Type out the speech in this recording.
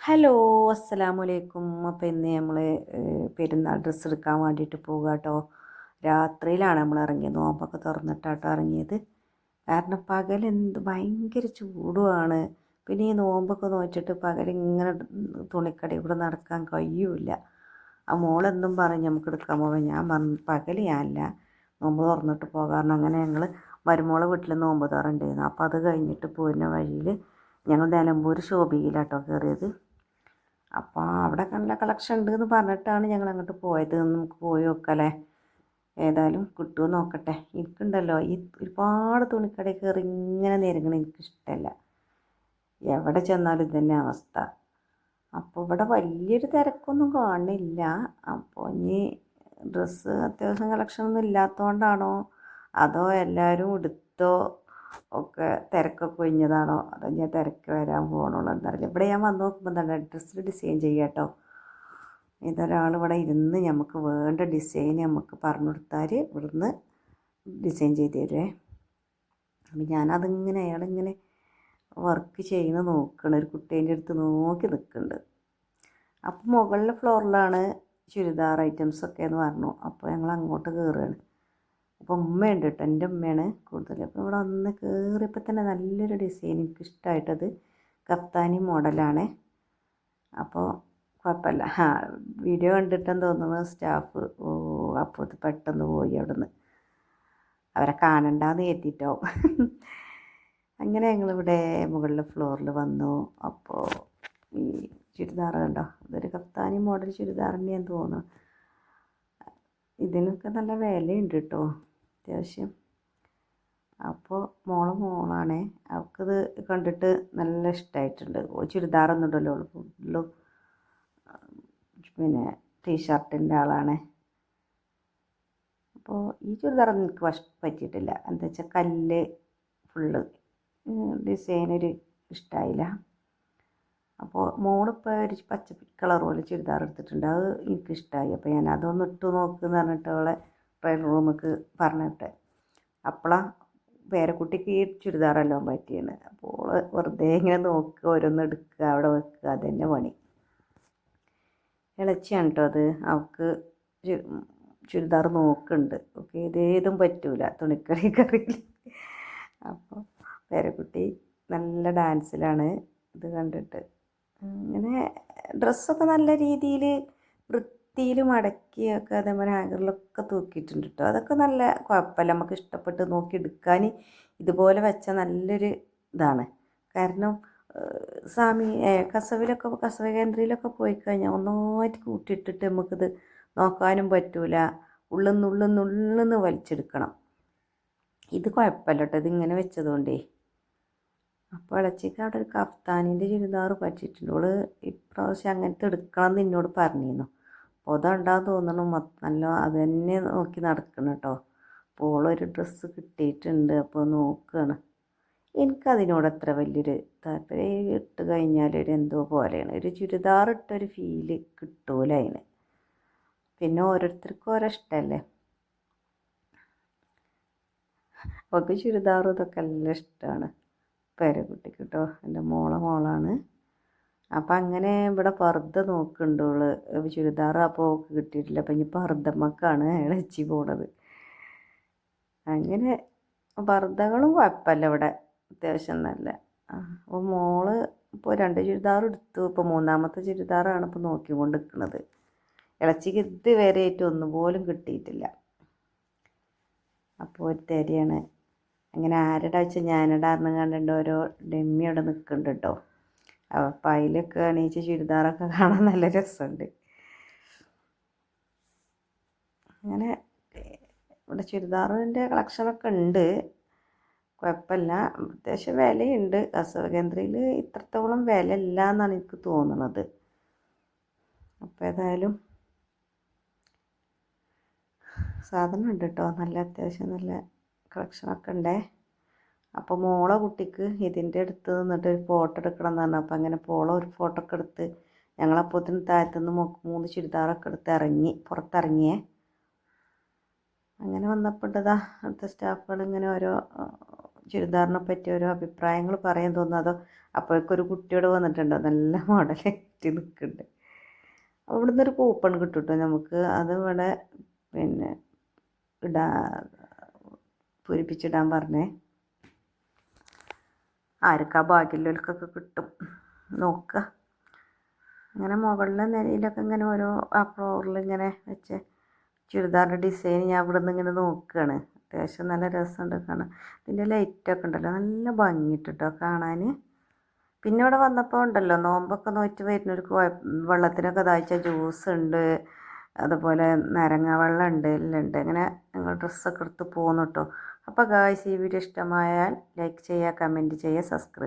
Hello അസ്സലാമു അലൈക്കും അപ്പോൾ ഇന്ന് നമ്മൾ പെരുന്നാൾ ഡ്രസ്സ് എടുക്കാൻ വേണ്ടിയിട്ട് പോകുക കേട്ടോ രാത്രിയിലാണ് നമ്മൾ ഇറങ്ങിയത്. നോമ്പൊക്കെ തുറന്നിട്ടാട്ടോ ഇറങ്ങിയത്. കാരണം പകൽ എന്ത് ഭയങ്കര ചൂടുമാണ് പിന്നെ ഈ നോമ്പൊക്കെ നോച്ചിട്ട് പകൽ ഇങ്ങനെ തുണിക്കടയിൽ കൂടെ നടക്കാൻ കഴിയൂല ആ മോളെന്തും പറഞ്ഞ് നമുക്ക് എടുക്കാൻ പോകാം. ഞാൻ പറഞ്ഞു പകൽ ഞാനല്ല നോമ്പ് തുറന്നിട്ട് പോകാറുണ്ട് അങ്ങനെ ഞങ്ങൾ മരുമോളെ വീട്ടിൽ നോമ്പ് തുറണ്ടായിരുന്നു അപ്പോൾ അത് കഴിഞ്ഞിട്ട് പോരുന്ന വഴിയിൽ ഞങ്ങൾ നിലമ്പൂർ ഷോപ്പിയിലാട്ടോ കയറിയത്. അപ്പോൾ അവിടെ നല്ല കളക്ഷൻ ഉണ്ട് എന്ന് പറഞ്ഞിട്ടാണ് ഞങ്ങൾ അങ്ങോട്ട് പോയത്. നമുക്ക് പോയി നോക്കല്ലേ ഏതായാലും കിട്ടുമോ നോക്കട്ടെ. എനിക്കുണ്ടല്ലോ ഈ ഒരുപാട് തുണിക്കടയിൽ കയറി ഇങ്ങനെ നേരങ്ങൾ എനിക്കിഷ്ടമല്ല എവിടെ ചെന്നാലും ഇതന്നെ അവസ്ഥ. അപ്പോൾ ഇവിടെ വലിയൊരു തിരക്കൊന്നും കാണില്ല. അപ്പോൾ ഇനി ഡ്രസ്സ് അത്യാവശ്യം കളക്ഷനൊന്നും ഇല്ലാത്തതുകൊണ്ടാണോ അതോ എല്ലാവരും എടുത്തോ ഒക്കെ തിരക്കൊക്കെ ഒഴിഞ്ഞതാണോ? അതോ ഞാൻ തിരക്ക് വരാൻ പോകണുള്ളൂ എന്നറിയില്ല ഇവിടെ ഞാൻ വന്ന് നോക്കുമ്പോൾ എന്താണ് ഡ്രസ്സിൽ ഡിസൈൻ ചെയ്യാം കേട്ടോ. ഇതൊരാൾ ഇവിടെ ഇരുന്ന് നമുക്ക് വേണ്ട ഡിസൈൻ നമുക്ക് പറഞ്ഞു കൊടുത്താൽ ഇവിടുന്ന് ഡിസൈൻ ചെയ്ത് തരുമേ അപ്പം ഞാനതിങ്ങനെ അയാളിങ്ങനെ വർക്ക് ചെയ്യുന്ന നോക്കണം. ഒരു കുട്ടീന്റെ അടുത്ത് നോക്കി നിൽക്കുന്നുണ്ട് അപ്പം മുകളിലെ ഫ്ലോറിലാണ് ചുരിദാർ ഐറ്റംസ് ഒക്കെ എന്ന് പറഞ്ഞു. അപ്പോൾ ഞങ്ങൾ അങ്ങോട്ട് കയറുകയാണ് അപ്പോൾ ഉമ്മയുണ്ട് കേട്ടോ എന്റെ ഉമ്മയാണ് കൂടുതൽ അപ്പോൾ ഇവിടെ ഒന്ന് കയറിയപ്പോൾ തന്നെ നല്ലൊരു ഡിസൈൻ എനിക്ക് ഇഷ്ടമായിട്ടത് കഫ്താനി മോഡലാണ് അപ്പോൾ കുഴപ്പമില്ല. ആ വീഡിയോ കണ്ടിട്ടെന്ന് തോന്നുന്നു സ്റ്റാഫ് ഓ അപ്പോൾ ഇത് പെട്ടെന്ന് പോയി അവിടെ നിന്ന് അവരെ കാണണ്ടെന്ന് കയറ്റിയിട്ടാവും അങ്ങനെ ഞങ്ങളിവിടെ മുകളിലെ ഫ്ലോറിൽ വന്നു. അപ്പോൾ ഈ ചുരിദാർ കണ്ടോ? ഇതൊരു കഫ്താനി മോഡൽ ചുരിദാറിന്റെ ഞാൻ തോന്നുന്നു. ഇതിനൊക്കെ നല്ല വിലയുണ്ട് കേട്ടോ അത്യാവശ്യം. അപ്പോൾ മോൾ മോളാണേ. അവൾക്കിത് കണ്ടിട്ട് നല്ല ഇഷ്ടമായിട്ടുണ്ട് ചുരിദാറൊന്നും ഇടല്ലോ ഫുള്ളും. പിന്നെ ടീഷർട്ടിന്റെ ആളാണ്. അപ്പോൾ ഈ ചുരിദാറൊന്നും എനിക്ക് പറ്റിയിട്ടില്ല. എന്താ വെച്ചാൽ കല്ല് ഫുള്ള്. ഡിസൈൻ ഒരു ഇഷ്ടമായില്ല അപ്പോൾ മോളിപ്പോൾ ഒരു പച്ച കളർ പോലെ ചുരിദാർ എടുത്തിട്ടുണ്ട്. അത് എനിക്കിഷ്ടമായി അപ്പോൾ ഞാൻ അതൊന്ന് ഇട്ട് നോക്കുമെന്ന് പറഞ്ഞിട്ട് അവളെ റൂമിക്ക് പറഞ്ഞിട്ട്. അപ്പോളാണ് പേരക്കുട്ടിക്ക് ഈ ചുരിദാറെല്ലാം പറ്റിയാണ് അപ്പോൾ വെറുതെ ഇങ്ങനെ നോക്കുക ഓരോന്ന് എടുക്കുക അവിടെ വെക്കുക അത് തന്നെ പണി. ഇളച്ചിയാണ് കേട്ടോ അത്. അവൾക്ക് ചുരിദാർ നോക്കുന്നുണ്ട് ഓക്കെ ഇതേതും പറ്റൂല തുണിക്കറി കറിയിൽ അപ്പോൾ പേരക്കുട്ടി നല്ല ഡാൻസിലാണ് ഇത് കണ്ടിട്ട്. അങ്ങനെ ഡ്രസ്സൊക്കെ നല്ല രീതിയിൽ വൃത്തിയിൽ മടക്കിയൊക്കെ അതേപോലെ ഹാങ്കറിലൊക്കെ തൂക്കിയിട്ടുണ്ട് കേട്ടോ അതൊക്കെ നല്ല കുഴപ്പമില്ല. നമുക്ക് ഇഷ്ടപ്പെട്ട് നോക്കി എടുക്കാൻ ഇതുപോലെ വെച്ച നല്ലൊരു ഇതാണ്. കാരണം സ്വാമി കസവിലൊക്കെ കസവ കേന്ദ്രയിലൊക്കെ പോയി കഴിഞ്ഞാൽ ഒന്നായിട്ട് കൂട്ടിയിട്ടിട്ട് നമുക്കിത് നോക്കാനും പറ്റൂല. ഉള്ളുന്നുള്ളുന്നുള്ളുന്ന് ഉള്ളിന്ന് ഉള്ളിന്ന് വലിച്ചെടുക്കണം. ഇത് കുഴപ്പമില്ല കേട്ടോ ഇതിങ്ങനെ വെച്ചതുകൊണ്ടേ. അപ്പോൾ ഇളച്ചിക്ക് അവിടെ ഒരു കഫ്താനിന്റെ ചുരിദാർ പറ്റിയിട്ടുണ്ട്. ഓൾ ഇപ്രാവശ്യം അങ്ങനത്തെ എടുക്കണം എന്ന് എന്നോട് പറഞ്ഞിരുന്നു. അതുണ്ടാകും തോന്നണു. നല്ല അത് തന്നെ നോക്കി നടക്കണം കേട്ടോ അപ്പോൾ ഡ്രസ്സ് കിട്ടിയിട്ടുണ്ട്. അപ്പോൾ നോക്കുകയാണ് എനിക്കതിനോട് അത്ര വലിയൊരു താല്പര്യം. ഇട്ട് കഴിഞ്ഞാൽ ഒരു എന്തോ പോലെയാണ്. ഒരു ചുരിദാർ ഇട്ടൊരു ഫീൽ കിട്ടൂല അതിന് പിന്നെ ഓരോരുത്തർക്കും ഓരോ ഇഷ്ടമല്ലേ അവൾക്ക് ചുരിദാറും ഇതൊക്കെ എല്ലാം ഇഷ്ടമാണ് പേരക്കുട്ടിക്ക് കേട്ടോ എന്റെ മോളെ മോളാണ്. അപ്പം അങ്ങനെ ഇവിടെ പർദ്ദ നോക്കുന്നുണ്ട് ഓൾ. ചുരിദാർ അപ്പോൾ കിട്ടിയിട്ടില്ല. അപ്പം ഇനി പർദ്ദമ്മക്കാണ് ഇളച്ചി പോണത്. അങ്ങനെ പർദ്ദകളും കുഴപ്പമില്ല ഇവിടെ. അത്യാവശ്യം നല്ല. അപ്പോൾ മോൾ ഇപ്പോൾ രണ്ട് ചുരിദാർ എടുത്തു. ഇപ്പോൾ മൂന്നാമത്തെ ചുരിദാറാണ് ഇപ്പോൾ നോക്കിക്കൊണ്ട് നിൽക്കുന്നത് ഇളച്ചിക്ക് ആയിട്ട് ഒന്നുപോലും കിട്ടിയിട്ടില്ല. അപ്പോൾ ഒരു തരിയാണ്. അങ്ങനെ ആരുടെ വെച്ചാൽ ഞാനിടാറിന് കണ്ടിട്ട് ഓരോ ഡെമ്മി അവിടെ നിൽക്കുന്നുണ്ട് കേട്ടോ. അപ്പം അതിലൊക്കെ അണിയിച്ച് ചുരിദാറൊക്കെ കാണാൻ നല്ല രസമുണ്ട്. അങ്ങനെ ഇവിടെ ചുരിദാറിന്റെ കളക്ഷനൊക്കെ ഉണ്ട്. കുഴപ്പമില്ല. അത്യാവശ്യം വിലയുണ്ട്. കസവ കേന്ദ്രയിൽ ഇത്രത്തോളം വില ഇല്ല എന്നാണ് എനിക്ക് തോന്നുന്നത് അപ്പോൾ ഏതായാലും സാധനം ഉണ്ട് കേട്ടോ. നല്ല അത്യാവശ്യം നല്ല കളക്ഷനൊക്കെ ഉണ്ടേ. അപ്പോൾ മോളെ കുട്ടിക്ക് ഇതിന്റെ അടുത്ത് നിന്നിട്ട് ഒരു ഫോട്ടോ എടുക്കണം എന്ന് പറഞ്ഞു. അപ്പോൾ അങ്ങനെ പോളെ ഒരു ഫോട്ടോ ഒക്കെ എടുത്ത് ഞങ്ങളപ്പോത്തിന് താഴത്തുനിന്ന് മൂന്ന് ചുരിദാറൊക്കെ എടുത്ത് ഇറങ്ങി പുറത്തിറങ്ങിയേ. അങ്ങനെ വന്നപ്പോഴതാ അടുത്ത സ്റ്റാഫുകൾ ഇങ്ങനെ ഓരോ ചുരിദാറിനെ പറ്റി ഓരോ അഭിപ്രായങ്ങൾ പറയാൻ തോന്നുന്നു. അതോ അപ്പോഴേക്കൊരു കുട്ടിയോട് വന്നിട്ടുണ്ടോ. നല്ല മോഡലായിട്ട് നിൽക്കുന്നുണ്ട് അവിടെ ഒരു കൂപ്പൺ കിട്ടും കേട്ടോ നമുക്ക്. അത് ഇവിടെ പിന്നെ ഇടാ പൂരിപ്പിച്ചിടാൻ പറഞ്ഞേ. ആർക്കാ ഭാഗ്യമുള്ളവർക്കൊക്കെ കിട്ടും. നോക്കുക അങ്ങനെ മുകളിലെ നിലയിലൊക്കെ ഇങ്ങനെ ഓരോ ആ ഫ്ലോറിൽ ഇങ്ങനെ വെച്ച് ചുരിദാറിന്റെ ഡിസൈൻ ഞാൻ ഇവിടെ നിന്ന് ഇങ്ങനെ നോക്കുകയാണ് അത്യാവശ്യം നല്ല രസമുണ്ട് കാണാൻ. ഇതിന്റെ ലൈറ്റൊക്കെ ഉണ്ടല്ലോ. നല്ല ഭംഗിയിട്ടോ കാണാൻ. പിന്നെ ഇവിടെ വന്നപ്പോൾ ഉണ്ടല്ലോ നോമ്പൊക്കെ നോറ്റ് വരുന്നവർക്ക് വെള്ളത്തിനൊക്കെ ദാഹിച്ച ജ്യൂസ് ഉണ്ട്. അതുപോലെ നരങ്ങ വെള്ളം ഉണ്ട് എല്ലാം ഉണ്ട്. അങ്ങനെ ഞങ്ങൾ ഡ്രസ്സൊക്കെ എടുത്ത് പോന്നു കേട്ടോ അപ്പോൾ ഗായ്സ് ഈ വീഡിയോ ഇഷ്ടമായാൽ ലൈക്ക് ചെയ്യുക കമന്റ് ചെയ്യുക സബ്സ്ക്രൈബ്